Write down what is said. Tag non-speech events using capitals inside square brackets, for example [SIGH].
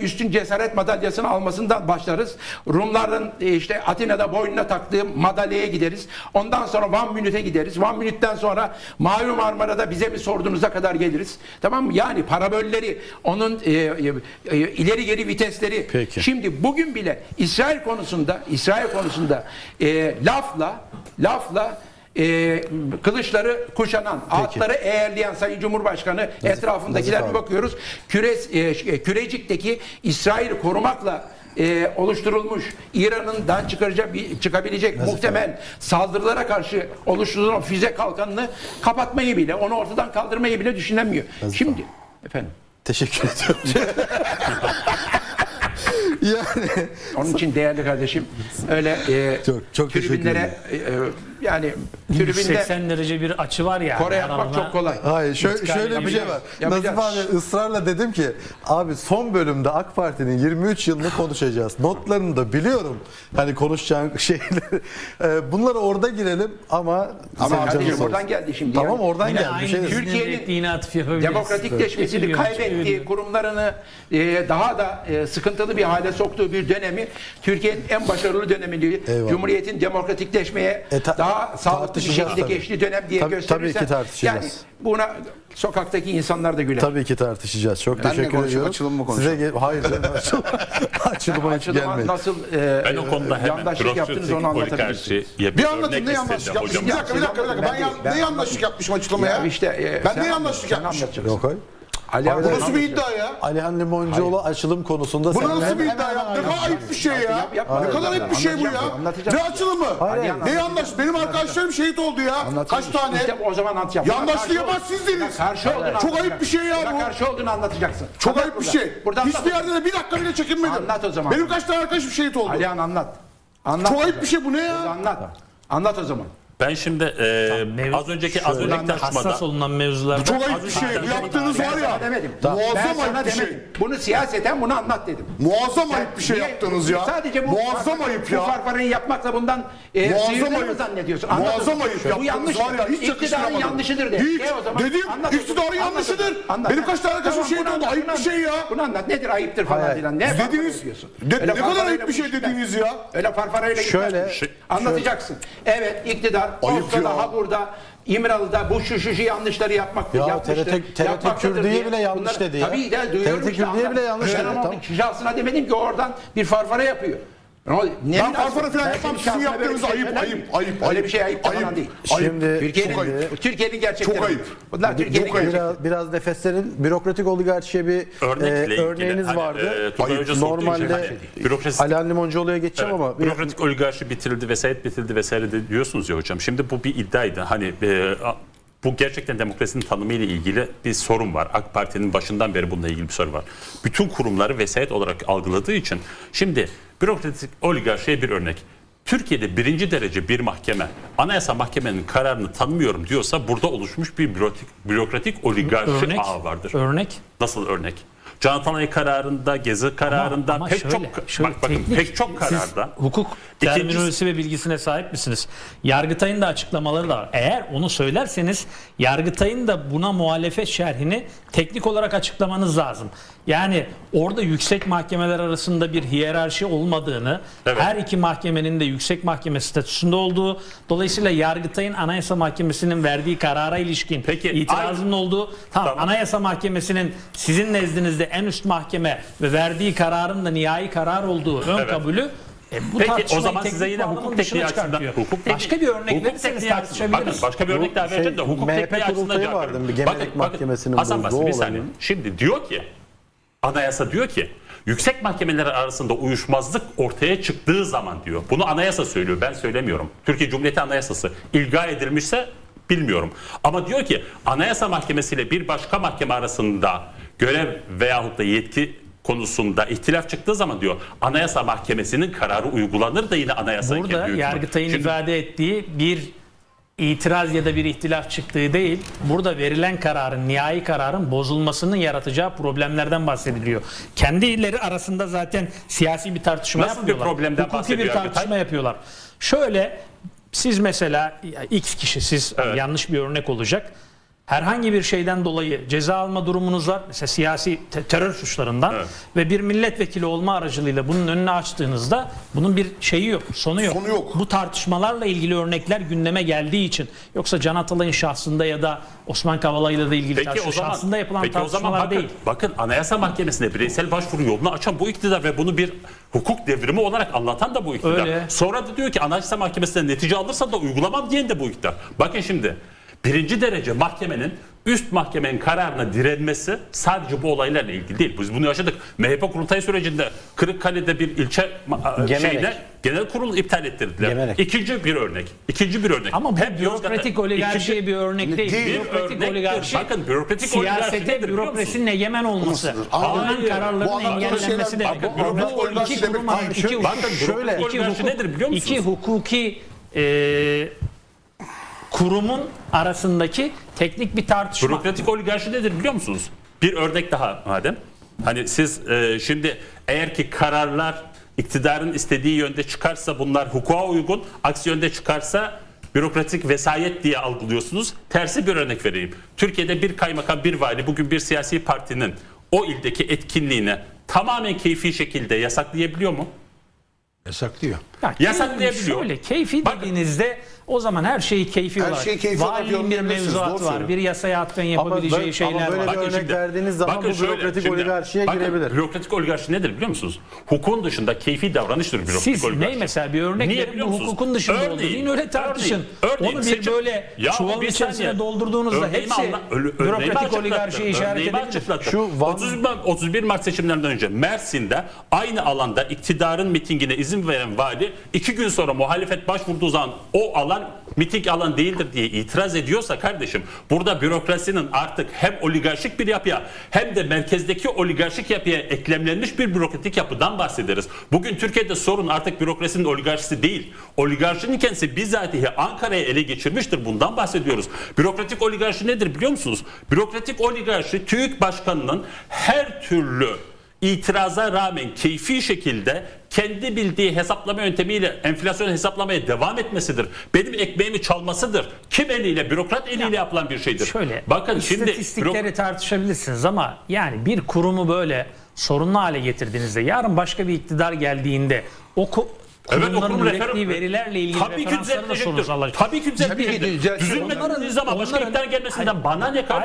üstün cesaret madalyasını almasından başlarız. Rumların e, işte Atina'da boynuna taktığı madalyaya gideriz. Ondan sonra Van Minüt'e gideriz. Van Minüt'ten sonra Mavi Marmara'da bize mi sorduğunuza kadar geliriz. Tamam mı? Yani parabölleri, onun e, e, e, ileri geri vitesleri. Peki. Şimdi bugün bile İsrail konusunda, İsrail konusunda e, lafla, lafla e, kılıçları kuşanan, atları eğerleyen Sayın Cumhurbaşkanı etrafındakiler bir abi. bakıyoruz. Küres, e, e, Kürecik'teki İsrail'i korumakla e, oluşturulmuş bir- çıkabilecek Nazif muhtemel saldırılara karşı oluşturulan füze kalkanını kapatmayı bile, onu ortadan kaldırmayı bile düşünemiyor. Nazif Şimdi efendim Teşekkür ediyorum. [LAUGHS] yani onun için değerli kardeşim öyle e, Çok- çok teşekkür tribünlere e, e, yani tribünde 180 derece bir açı var ya. Kore yapmak çok kolay. Hayır şöyle, İntikal şöyle bir şey var. yapacağız. Nazif abi ısrarla dedim ki abi son bölümde AK Parti'nin 23 yılını konuşacağız. Notlarını da biliyorum. Hani konuşacağın [LAUGHS] şeyleri. Ee, bunlara orada girelim ama Ama senin kardeşim oradan geldi şimdi. Tamam yani. oradan Yine geldi. Bir aynı şey Türkiye'nin Türkiye'nin repliğini atıf yapabiliriz. demokratikleşmesini Çeviriyor, kaybettiği, çeviriyor. kurumlarını e, daha da e, sıkıntılı bir hale soktuğu bir dönemi Türkiye'nin en başarılı dönemiydi. Eyvallah. Cumhuriyetin demokratikleşmeye E, ta- daha sağlıklı bir şekilde tabii. geçtiği dönem diye Tabii- gösterirsen tabii ki tartışacağız. yani buna sokaktaki insanlar da güler. Tabii ki tartışacağız. Çok Ben teşekkür ediyorum. açılım mı Size gel- Hayır canım açılım. [LAUGHS] Açılıma hiç Açılıma gelmedi. nasıl e, Ben o konuda hemen yandaşlık yaptınız onu anlatabilirsiniz. oligarşiye Bir anlatın ne istedi yapmışım. hocam. Bir dakika bir dakika bir dakika. Ben, Ben- ne yanlışlık yapmışım açıklamaya? Ya işte, e, ben ne yanlışlık sen yapmışım? Yok hayır. Ali Bu nasıl bir iddia ya? Alihan Limoncuoğlu açılım konusunda Bu seninle- nasıl bir iddia ya? Ne kadar ayıp bir şey ya. Ne kadar ayıp bir şey bu ya. Ne açılımı? Ne yanlış? Benim arkadaşlarım şehit oldu ya. Kaç tane? İşte o zaman anlatacağım. Yandaşlığı Buna yapan karşı- sizdiniz. buna Karşı olduğunu Çok ayıp bir şey ya bu. karşı olduğunu anlatacaksın. Çok ayıp bir şey. Hiçbir yerde de bir dakika bile çekinmedim. Anlat o zaman. Benim kaç tane arkadaşım şehit oldu. Alihan anlat. Anlat. Çok ayıp bir şey bu ne ya? Anlat. Anlat o zaman. Ben şimdi e, Mev- az önceki az önceki Hassas tartışmada olunan mevzularda. Çok ayıp bir şey. Bu yaptığınız var ya. demedim. ben Muazzam sana ayıp bir şey. demedim. Bunu siyaseten bunu anlat dedim. Muazzam ayıp bir şey niye- yaptınız ya. Sadece bu Muazzam farfar- ayıp Bu ya. farfarayı yapmakla bundan e, Muazzam sıyrılır mı ayıp. zannediyorsun? Anlat o Muazzam zaman. ayıp Bu yaptınız yanlış. var ya hiç İktidarın yakıştıramadım. yanlışıdır de. Hiç. De o zaman. Dedim Anlat. iktidarın Anlat. yanlışıdır. Anlat. Benim kaç tane arkadaşım Tamam, şehit bunu oldu. anlat, Ayıp bunu bir şey ya. Bunu anlat. Nedir ayıptır falan filan. Ne Dediniz- farfarayı diyorsun? De- Öyle ne kadar farfarayla ayıp bir şey gitmez. dediniz ya. Öyle farfarayla Şöyle- gitmez. Anlatacaksın. Evet iktidar Ayıp Oslo'da ya. ha burada İmralı'da bu şu şu şu yanlışları yapmak Ya yapmıştır. TRT yapmaktadır Kürdü'ye diye. bile yanlış Bunlar- dedi ya. Tabii de duyuyorum TRT anlat. bile yanlış dedi, ama tamam. şahsına demedim ki oradan bir farfara yapıyor. Oldu? Ne Ben farfara falan yapmam. Sizin yaptığınız şey ayıp, söyler ayıp, ayıp, Öyle ayıp. bir şey ayıp Ayıp. falan değil. Şimdi- Türkiye'nin, ayıp. Türkiye'nin gerçekleri. Çok ayıp. Bunlar Türkiye'nin Çok ayıp. gerçekleri. Biraz, biraz nefeslerin bürokratik oligarşiye bir örnekle e, ilgili örneğiniz hani, vardı. e, Ayıp. Sorduğu için Normalde hani bürokrasi Alihan Limoncuoğlu'ya geçeceğim Evet, ama bürokratik oligarşi bitirildi, vesayet bitirildi vesaire de diyorsunuz ya hocam. Şimdi bu bir iddiaydı. Hani e, bu gerçekten demokrasinin tanımı ile ilgili bir sorun var. AK Parti'nin başından beri bununla ilgili bir sorun var. Bütün kurumları vesayet olarak algıladığı için şimdi bürokratik oligarşiye bir örnek. Türkiye'de birinci derece bir mahkeme Anayasa Mahkemenin kararını tanımıyorum diyorsa burada oluşmuş bir bürokratik, bürokratik oligarşi Örnek. ağı vardır. Örnek. Nasıl örnek? Can Atalay kararında, Gezi kararında Ama pek şöyle, çok şöyle bak bakın teknik- pek çok siz kararda hukuk İkincisi- terminolojisi ve bilgisine sahip misiniz? Yargıtay'ın da açıklamaları da var. Eğer onu söylerseniz Yargıtay'ın da buna muhalefet şerhini teknik olarak açıklamanız lazım. Yani orada yüksek mahkemeler arasında bir hiyerarşi olmadığını, Evet. her iki mahkemenin de yüksek mahkeme statüsünde olduğu, dolayısıyla Yargıtay'ın Anayasa Mahkemesi'nin verdiği karara ilişkin Peki, itirazının olduğu, tamam, Tamam. Anayasa Mahkemesi'nin sizin nezdinizde en üst mahkeme ve verdiği kararın da nihai karar olduğu ön Evet. kabulü e, bu Peki o tartışmayı zaman size yine hukuk tekniği açısından hukuk tekniği- Başka bir örnek hukuk verirseniz açısından- Bakın tartışabiliriz. başka bir örnek daha şey, vereceğim de hukuk MHP tekniği açısından cevap vardı, bir Genelik Mahkemesi'nin Hasan bulduğu Basri bir saniye. Şimdi diyor ki anayasa diyor ki yüksek mahkemeler arasında uyuşmazlık ortaya çıktığı zaman diyor. Bunu anayasa söylüyor ben söylemiyorum. Türkiye Cumhuriyeti Anayasası ilga edilmişse bilmiyorum. Ama diyor ki anayasa mahkemesiyle bir başka mahkeme arasında görev veyahut da yetki konusunda ihtilaf çıktığı zaman diyor anayasa mahkemesinin kararı uygulanır da yine anayasa Burada Yargıtay'ın. Şimdi- ifade ettiği bir itiraz ya da bir ihtilaf çıktığı değil. Burada verilen kararın, nihai kararın bozulmasının yaratacağı problemlerden bahsediliyor. Kendileri arasında zaten siyasi bir tartışma Nasıl bir yapmıyorlar. problemden Hukuki bir bahsediyor tartışma Yargıtay? yapıyorlar. Şöyle siz mesela X kişi siz Evet. yanlış bir örnek olacak. Herhangi bir şeyden dolayı ceza alma durumunuz var. Mesela siyasi te- terör suçlarından Evet. ve bir milletvekili olma aracılığıyla bunun önünü açtığınızda bunun bir şeyi yok, sonu yok. Sonu yok. Bu tartışmalarla ilgili örnekler gündeme geldiği için yoksa Can Atalay'ın şahsında ya da Osman Kavala'yla da ilgili Peki o tartışma zaman, şahsında yapılan peki o zaman tartışmalar bakın, değil. bakın Anayasa Mahkemesi'ne bireysel başvuru yolunu açan bu iktidar ve bunu bir hukuk devrimi olarak anlatan da bu iktidar. Öyle. Sonra da diyor ki Anayasa Mahkemesi'nden netice alırsa da uygulamam diyen de bu iktidar. Bakın şimdi birinci derece mahkemenin üst mahkemenin kararına direnmesi sadece bu olaylarla ilgili değil. Biz bunu yaşadık. MHP kurultay sürecinde Kırıkkale'de bir ilçe ma- Gemerek. şeyine genel kurul iptal ettirdiler. Gemerek. İkinci bir örnek. İkinci bir örnek. Ama bu Hem bürokratik oligarşiye ikinci- bir örnek değil. Değil. Bürokratik Örnektir. oligarşi Bakın bürokratik oligarşi siyasete bürokrasinin egemen olması, alınan kararların engellenmesi demek. Bakın, Bu- oligarşi iki değil. iki, Şöyle- hukuk- bakın, bürokratik iki oligarşi hukuk- nedir biliyor musunuz? iki hukuki e, kurumun arasındaki teknik bir tartışma. Bürokratik oligarşi nedir biliyor musunuz? Bir örnek daha madem. Hani siz e, şimdi eğer ki kararlar iktidarın istediği yönde çıkarsa bunlar hukuka uygun, aksi yönde çıkarsa bürokratik vesayet diye algılıyorsunuz. Tersi bir örnek vereyim. Türkiye'de bir kaymakam, bir vali bugün bir siyasi partinin o ildeki etkinliğini tamamen keyfi şekilde yasaklayabiliyor mu? Yasaklıyor. Ya Yasaklayabiliyor. Şöyle keyfi Bakın. dediğinizde o zaman her şeyi keyfi Her olarak. şeyi keyfi olarak Valinin bir mevzuatı doğru var. Bir yasaya atfen Ama, yapabileceği böyle, şeyler ama böyle var. bir Bakın örnek şimdi- verdiğiniz zaman bakın bu şöyle, bürokratik şimdi- oligarşiye bakın, girebilir. Bürokratik oligarşi nedir biliyor musunuz? Hukukun dışında keyfi davranıştır bürokratik Siz oligarşi. ne mesela bir örnek Niye verin bu hukukun dışında Örneğin, olduğunu deyin öyle tartışın. örneğin, örneğin Onu bir seçim- böyle Ya çuvalın bir içerisine saniye. doldurduğunuzda hepsi anla- bürokratik oligarşiye işaret edebilir. Şu Van- 31 Mart, 31 Mart seçimlerinden önce Mersin'de aynı alanda iktidarın mitingine izin veren vali iki gün sonra muhalefet başvurduğu zaman o alan miting alan değildir diye itiraz ediyorsa kardeşim burada bürokrasinin artık hem oligarşik bir yapıya hem de merkezdeki oligarşik yapıya eklemlenmiş bir bürokratik yapıdan bahsederiz. Bugün Türkiye'de sorun artık bürokrasinin oligarşisi değil. Oligarşinin kendisi bizatihi Ankara'ya ele geçirmiştir. Bundan bahsediyoruz. Bürokratik oligarşi nedir biliyor musunuz? Bürokratik oligarşi TÜİK Başkanı'nın her türlü itiraza rağmen keyfi şekilde kendi bildiği hesaplama yöntemiyle enflasyon hesaplamaya devam etmesidir. Benim ekmeğimi çalmasıdır. Kim eliyle? Bürokrat eliyle yapılan bir şeydir. Şöyle Bakın şimdi istatistikleri tartışabilirsiniz ama yani bir kurumu böyle sorunlu hale getirdiğinizde yarın başka bir iktidar geldiğinde o ko- Evet, kurumların okurum ürettiği verilerle ilgili Tabii ki referansları da. Tabii ki düzeltecektir. düzeltecek. Düzülmediğiniz zaman başka iktidar gelmesinden bana ne kardeşim?